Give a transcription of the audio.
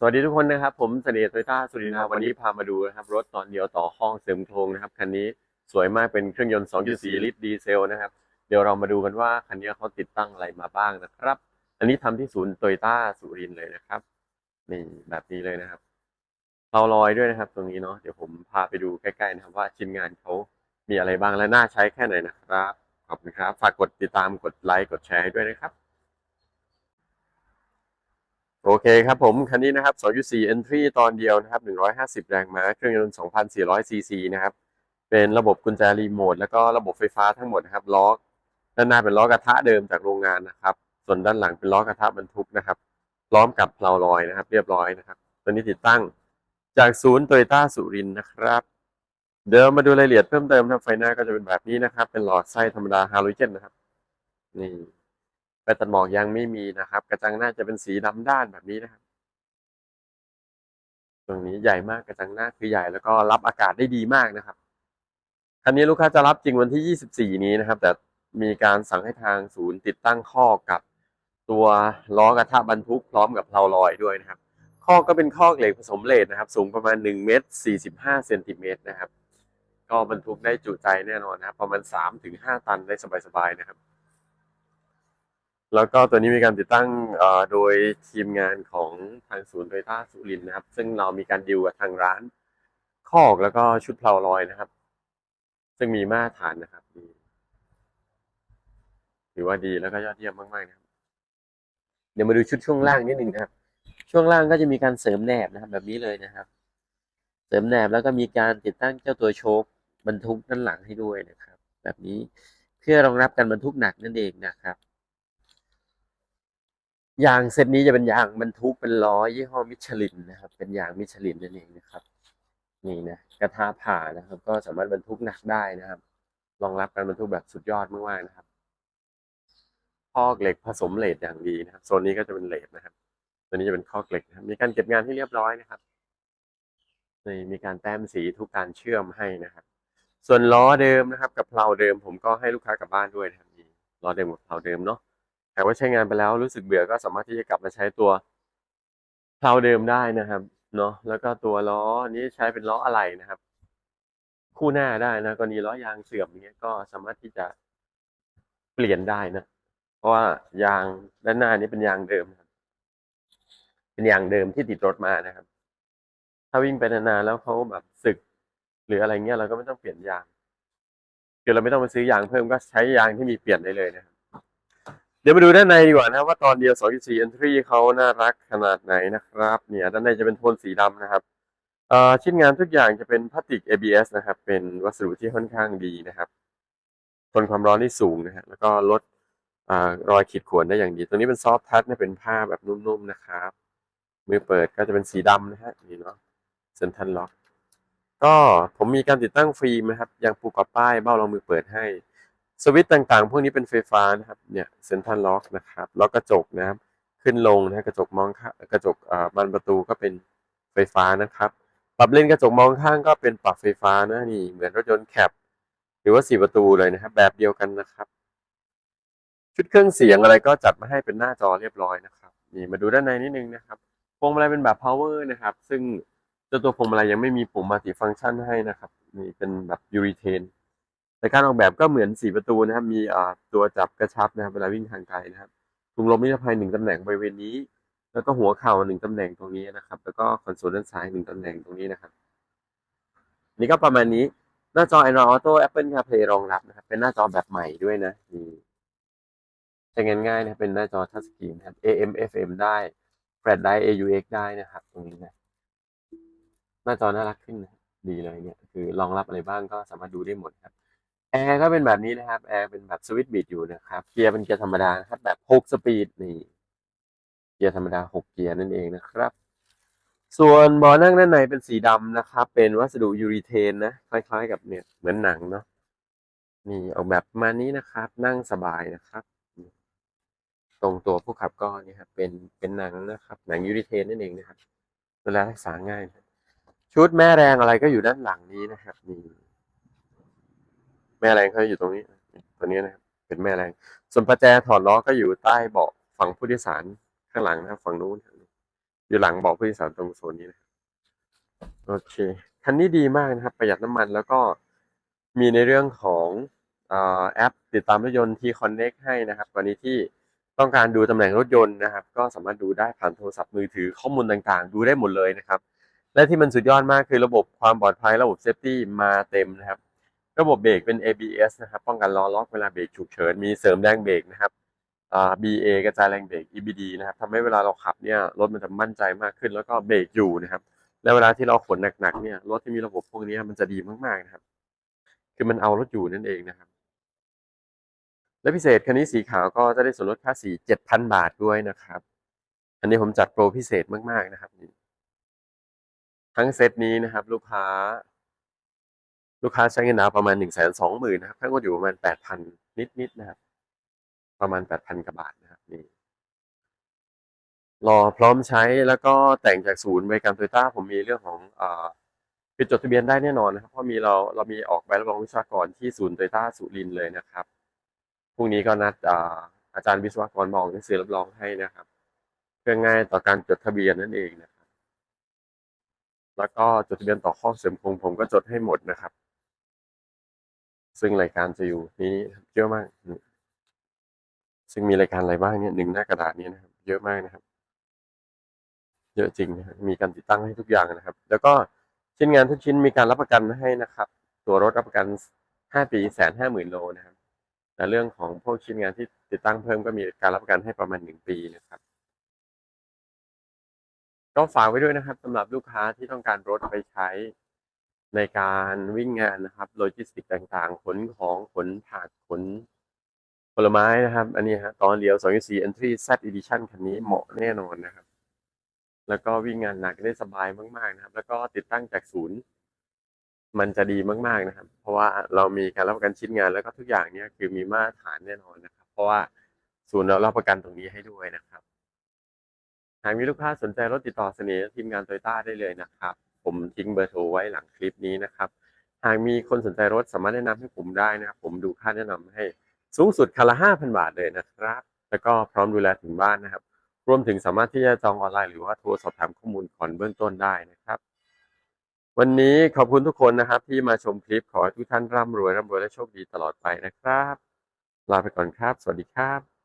สวัสดีทุกคนนะครับ ผมเสน่ห์โตโยต้าสุรินทร์ครับวันนี้พามาดูนะครับ รถตอนเดียวต่อห้องเสริมโครงนะครับ คันนี้สวยมากเป็นเครื่องยนต์ 2.4 ลิตรดีเซลนะครับ เดี๋ยวเรามาดูกันว่าคันนี้เขาติดตั้งอะไรมาบ้างนะครับ อันนี้ทำที่ศูนย์โตโยต้าสุรินทร์เลยนะครับนี่แบบนี้เลยนะครับเราลอยด้วยนะครับ ตรงนี้เนาะเดี๋ยวผมพาไปดูใกล้ๆนะครับว่าชิ้นงานเขามีอะไรบ้างและน่าใช้แค่ไหนนะครับขอบคุณครับฝากกดติดตามกดไลค์กดแชร์ให้ด้วยนะครับ โอเคครับผม คันนี้นะครับ 2.4 Entry ตอนเดียวนะครับ 150 แรงม้า เครื่องยนต์ 2,400 ซีซีนะครับ เป็นระบบกุญแจรีโมท แล้วก็ระบบไฟฟ้าทั้งหมดนะครับ ล้อ ด้านหน้าเป็นล้อกระทะเดิมจากโรงงานนะครับ ส่วนด้านหลังเป็นล้อกระทะบรรทุกนะครับ พร้อมกับเพลาลอยนะครับ เรียบร้อยนะครับ ตัวนี้ติดตั้งจากศูนย์โตโยต้าสุรินนะครับ เดี๋ยวมาดูรายละเอียดเพิ่มเติมนะครับไฟหน้าก็จะเป็นแบบนี้นะครับ เป็นหลอดไส้ธรรมดาฮาโลเจนนะครับ นี่ แบตเตอร์หมอกยังไม่มีนะครับ กระจังหน้าจะเป็นสีดำด้านแบบนี้นะครับ ตรงนี้ใหญ่มากกระจังหน้าคือใหญ่แล้วก็รับอากาศได้ดีมากนะครับคันนี้ลูกค้าจะรับจริงวันที่ 24 นี้นะครับ แต่มีการสั่งให้ทางศูนย์ติดตั้งข้อกับตัวล้อกระทะบรรทุกพร้อมกับเพลาลอยด้วยนะครับข้อก็เป็นข้อเหล็กผสมเลทนะครับ สูงประมาณ1เมตร45เซนติเมตรนะครับ ก็บรรทุกได้จุใจแน่นอนนะครับประมาณ3-5ตันได้สบายๆนะครับ แล้วก็ตัวนี้มีการติดตั้งโดยทีมงานของทางศูนย์โตโยต้าสุรินทร์นะครับ ซึ่งเรามีการดิวกับทางร้านคอกแล้วก็ชุดเพลาลอยนะครับ ซึ่งมีมาตรฐานนะครับดีถือว่าดีแล้วก็ยอดเยี่ยมมากๆนะครับ เดี๋ยวมาดูชุดช่วงล่างนิดหนึ่งนะครับ ช่วงล่างก็จะมีการเสริมแหนบนะครับ แบบนี้เลยนะครับ เสริมแหนบแล้วก็มีการติดตั้งเจ้าตัวโชคบรรทุกด้านหลังให้ด้วยนะครับ แบบนี้เพื่อรองรับการบรรทุกหนักนั่นเองนะครับ ยางเซตนี้จะเป็นยางบรรทุกเป็นล้อยี่ห้อมิชลินนะครับ เป็นยางมิชลินนั่นเองนะครับ นี่นะกระทะผ่านะครับ ก็สามารถบรรทุกหนักได้นะครับรองรับการบรรทุกแบบสุดยอดมากๆนะครับ คอกเหล็กผสมเหล็ดอย่างดีนะครับโซนนี้ก็จะเป็นเหล็ดนะครับตัวนี้จะเป็นคอกเหล็กนะครับมีการเก็บงานที่เรียบร้อยนะครับนี่มีการแต้มสีทุกการเชื่อมให้นะครับ ส่วนล้อเดิมนะครับ กับเพลาเดิม ผมก็ให้ลูกค้ากลับบ้านด้วยนะครับนี่ล้อเดิมกับเพลาเดิมเนาะ หากว่าใช้งานไปแล้วรู้สึกเบื่อก็สามารถที่จะกลับมาใช้ตัวเพลาเดิมได้นะครับเนาะแล้วก็ตัวล้อนี้ใช้เป็นล้ออะไหล่นะครับ คู่หน้าได้นะกรณีล้อยางเสื่อมอย่างเงี้ยก็สามารถที่จะเปลี่ยนได้นะ เพราะว่ายางด้านหน้านี้เป็นยางเดิมครับ เป็นยางเดิมที่ติดรถมานะครับ ถ้าวิ่งไปนานๆแล้วเขาแบบสึก หรืออะไรเงี้ยเราก็ไม่ต้องเปลี่ยนยางคือเราไม่ต้องไปซื้อยางเพิ่มก็ใช้ยางที่มีเปลี่ยนได้เลยนะครับ ดี๋ยวมาดูด้านในดีกว่านะครับว่าตอนเดียว2.4 Entry เขาน่ารักขนาดไหนนะครับ เนี่ย ด้านในจะเป็นโทนสีดำนะครับชิ้นงานทุกอย่างจะเป็นพลาสติก ABS นะครับ เป็นวัสดุที่ค่อนข้างดีนะครับทนความร้อนได้สูงนะฮะแล้วก็ลดอรอยขีดข่วนได้อย่างดี ตัวนี้เป็นซอฟทัชเนี่ยเป็นผ้าแบบนุ่มๆนะครับ มือเปิดก็จะเป็นสีดำนะฮะนี่เนาะเซนทันล็อก ก็ผมมีการติดตั้งฟิล์มนะครับยางปูกับป้ายเบ้ารองมือเปิดให้ สวิตช์ต่างๆ พวกนี้เป็นไฟฟ้านะครับเนี่ยเซ็นทรัลล็อกนะครับล็อกกระจกนะครับ ขึ้นลงนะกระจกมองข้ากระจกบานประตูก็เป็นไฟฟ้านะครับ ปรับเลนกระจกมองข้างก็เป็นปรับไฟฟ้านะนี่เหมือนรถยนต์แคปหรือว่าสี่ประตูเลยนะครับ แบบเดียวกันนะครับ ชุดเครื่องเสียงอะไรก็จัดมาให้เป็นหน้าจอเรียบร้อยนะครับนี่มาดูด้านในนิดนึงนะครับพวงมาลัยเป็นแบบ power นะครับ ซึ่งเจ้าตัวพวงมาลัยยังไม่มีปุ่มมัลติฟังก์ชันให้นะครับ นี่เป็นแบบยูริเทน แต่การออกแบบก็เหมือนสี่ประตูนะครับ มีตัวจับกระชับนะครับเวลาวิ่งทางไกลนะครับถุงลมนิรภัยหนึ่งตำแหน่งบริเวณนี้ แล้วก็หัวเข่าหนึ่งตำแหน่งตรงนี้นะครับ แล้วก็คอนโซลด้านซ้ายหนึ่งตำแหน่งตรงนี้นะครับ นี่ก็ประมาณนี้หน้าจอ Android Auto Apple CarPlay รองรับนะครับ เป็นหน้าจอแบบใหม่ด้วยนะนี่ใช้งานง่ายนะเป็นหน้าจอทัชสกรีนนะครับ AM FM ได้ Flash Drive AUX ได้นะครับ ตรงนี้นะหน้าจอน่ารักขึ้นนะดีเลยเนี่ย คือรองรับอะไรบ้างก็สามารถดูได้หมดครับ แอร์ก็เป็นแบบนี้นะครับ แอร์เป็นแบบสวิตช์บิดอยู่นะครับ เกียร์เป็นเกียร์ธรรมดานะครับ แบบ6สปีดนี่ เกียร์ธรรมดา6เกียร์นั่นเองนะครับ ส่วนเบาะนั่งด้านในเป็นสีดำนะครับ เป็นวัสดุยูริเทนนะ คล้ายๆ กับเนี่ย เหมือนหนังเนาะ นี่ออกแบบมานี้นะครับ นั่งสบายนะครับ ตรงตัวผู้ขับก็เนี่ยครับ เป็น เป็นหนังนะครับ หนังยูริเทนนั่นเองนะครับเวลรักษาง่าย ชุดแม่แรงอะไรก็อยู่ด้านหลังนี้นะครับ นี่ แม่แรงเขาอยู่ตรงนี้ ตัวนี้นะครับ เป็นแม่แรง ส่วนประแจถอดล้อก็อยู่ใต้เบาะฝั่งผู้โดยสารข้างหลังนะครับฝั่งนู้น อยู่หลังเบอกผู้โดยสารตรงโซนนี้นะโอเค คันนี้ดีมากนะครับ ประหยัดน้ำมันแล้วก็มีในเรื่องของอแอปติดตามรถยนต์ที่ Connect ให้นะครับ กรณีที่ต้องการดูตำแหน่งรถยนต์นะครับ ก็สามารถดูได้ผ่านโทรศัพท์มือถือข้อมูลต่างๆ ดูได้หมดเลยนะครับ และที่มันสุดยอดมากคือระบบความปลอดภัยระบบเซฟตี้มาเต็มนะครับ ระบบเบรกเป็น ABS นะครับ ป้องกันล้อล็อกเวลาเบรกฉุกเฉิน มีเสริมแรงเบรกนะครับอ่า BA กระจายแรงเบรก EBD นะครับทำให้เวลาเราขับเนี่ยรถมันจะมั่นใจมากขึ้น แล้วก็เบรกอยู่นะครับ และเวลาที่เราขนหนักๆเนี่ยรถที่มีระบบพวกนี้มันจะดีมากๆนะครับ คือมันเอารถอยู่นั่นเองนะครับ และพิเศษคันนี้สีขาวก็จะได้ส่วนลดค่าสี7,000 บาทด้วยนะครับ อันนี้ผมจัดโปรพิเศษมากๆนะครับทั้งเซตนี้นะครับ ลูกค้า ลูกค้าใช้เงินดาวประมาณ1นึ่งแสนสองหมื่นนะครับค่างวดอยู่ประมาณ8,000นิดๆนะครับ ประมาณ8,000กว่าบาทนะครับนี่รอพร้อมใช้แล้วก็แต่งจากศูนย์บริการโตโยต้าผมมีเรื่องของอ่าปิดจดทะเบียนได้แน่นอนนะครับ เพราะมีเราเรามีออกใบรับรองวิศวกรที่ศูนย์โตโยต้าสุรินเลยนะครับพรุ่งนี้ก็นัดอ่าอาจารย์วิศวกรมองหนังสือรับรองให้นะครับ เพื่อง่ายต่อการจดทะเบียนนั่นเองนะครับ แล้วก็จดทะเบียนต่อข้อเสริมคงผมก็จดให้หมดนะครับ ซึ่งรายการจะอยู่นี้เยอะมาก ซึ่งมีรายการอะไรบ้างเนี่ยหนึ่งหน้ากระดาษนี้นะครับ เยอะมากนะครับ เยอะจริงนะครับมีการติดตั้งให้ทุกอย่างนะครับ แล้วก็ชิ้นงานทุกชิ้นมีการรับประกันให้นะครับ ตัวรถรับประกัน5ปีแสนห้าหมื่นโลนะครับ แต่เรื่องของพวกชิ้นงานที่ติดตั้งเพิ่มก็มีการรับประกันให้ประมาณ1ปีนะครับก็ฝากไว้ด้วยนะครับสำหรับลูกค้าที่ต้องการรถไปใช้ ในการวิ่งงานนะครับโลจิสติกต่างๆ ขนของขนผักขนผลไม้นะครับ อันนี้ฮะตอนเดียว2.4 Entry Z Edition คันนี้เหมาะแน่นอนนะครับ แล้วก็วิ่งงานหนักได้สบายมากๆนะครับ แล้วก็ติดตั้งจากศูนย์ มันจะดีมากๆนะครับ เพราะว่าเรามีการรับประกันชิ้นงานแล้วก็ทุกอย่างเนี่ยคือมีมาตรฐานแน่นอนนะครับ เพราะว่าศูนย์เรารับประกันตรงนี้ให้ด้วยนะครับ หากมีลูกค้าสนใจรถติดต่อเสนอทีมงานโตโยต้าได้เลยนะครับ ผมทิ้งเบอร์โทรไว้หลังคลิปนี้นะครับ หากมีคนสนใจรถสามารถแนะนำให้ผมได้นะครับ ผมดูค่าแนะนำให้สูงสุดคันละ5,000บาทเลยนะครับ แล้วก็พร้อมดูแลถึงบ้านนะครับ รวมถึงสามารถที่จะจองออนไลน์หรือว่าโทรสอบถามข้อมูลก่อนเบื้องต้นได้นะครับ วันนี้ขอบคุณทุกคนนะครับ ที่มาชมคลิปขอให้ทุกท่านร่ำรวยร่ำรวยและโชคดีตลอดไปนะครับ ลาไปก่อนครับ สวัสดีครับ